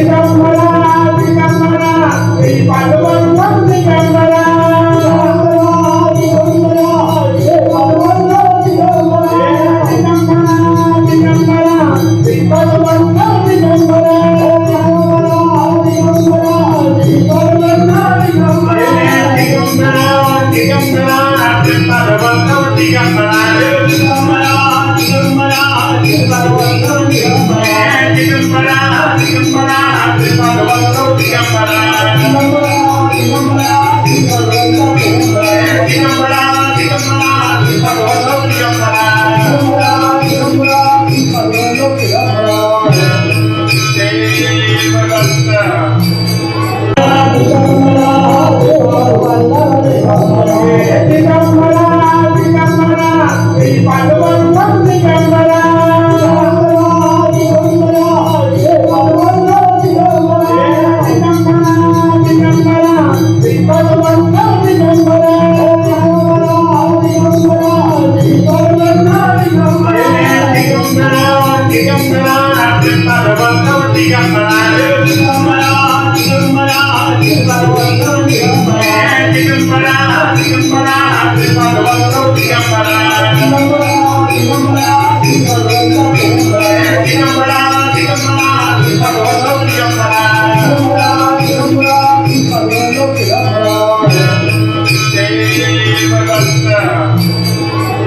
Yeah. Tirumala Tirumala Tirumala